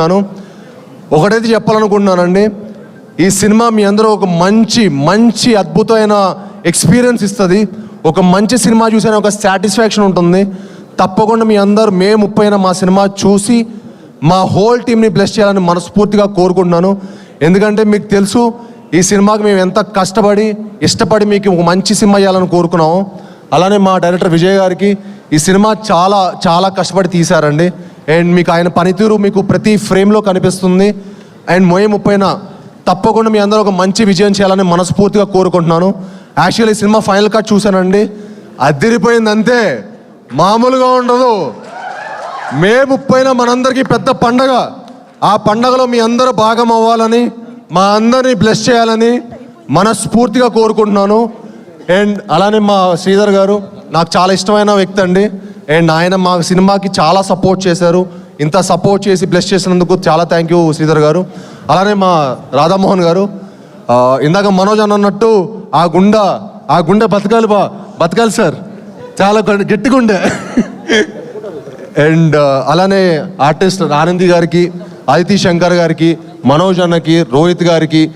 నేను ఒకటైతే చెప్పాలనుకుంటున్నానండి ఈ సినిమా మీ అందరూ ఒక మంచి మంచి అద్భుతమైన ఎక్స్పీరియన్స్ ఇస్తుంది. ఒక మంచి సినిమా చూసిన ఒక సాటిస్ఫాక్షన్ ఉంటుంది. తప్పకుండా మీ అందరు మే ముప్పైన మా సినిమా చూసి మా హోల్ టీంని బ్లెస్ చేయాలని మనస్ఫూర్తిగా కోరుకుంటున్నాను. ఎందుకంటే మీకు తెలుసు ఈ సినిమాకి మేము ఎంత కష్టపడి ఇష్టపడి మీకు ఒక మంచి సినిమా చేయాలని కోరుకున్నాము. అలానే మా డైరెక్టర్ విజయ్ గారికి ఈ సినిమా చాలా చాలా కష్టపడి తీశారండి. అండ్ మీకు ఆయన పనితీరు మీకు ప్రతి ఫ్రేమ్లో కనిపిస్తుంది. అండ్ మోయ ముప్పైన తప్పకుండా మీ అందరూ ఒక మంచి విజయం చేయాలని మనస్ఫూర్తిగా కోరుకుంటున్నాను. యాక్చువల్లీ ఈ సినిమా ఫైనల్ కట్ చూశానండి. అదిరిపోయింది అంతే మామూలుగా ఉండదు. మే ముప్పైన మనందరికీ పెద్ద పండగ. ఆ పండగలో మీ అందరూ భాగం అవ్వాలని మా అందరినీ బ్లెస్ చేయాలని మనస్ఫూర్తిగా కోరుకుంటున్నాను. అండ్ అలానే మా శ్రీధర్ గారు నాకు చాలా ఇష్టమైన వ్యక్తి అండి. అండ్ ఆయన మా సినిమాకి చాలా సపోర్ట్ చేశారు. ఇంత సపోర్ట్ చేసి బ్లెస్ చేసినందుకు చాలా థ్యాంక్ యూ శ్రీధర్ గారు. అలానే మా రాధామోహన్ గారు. ఇందాక మనోజ్ అన్న అన్నట్టు ఆ గుండ ఆ గుండె బతకాలి బా బతకాలి సార్. చాలా గట్టి- గట్టిగా ఉండే అండ్ అలానే ఆర్టిస్ట్ ఆనంది గారికి ఆదితి శంకర్ గారికి మనోజ్ అన్నకి రోహిత్ గారికి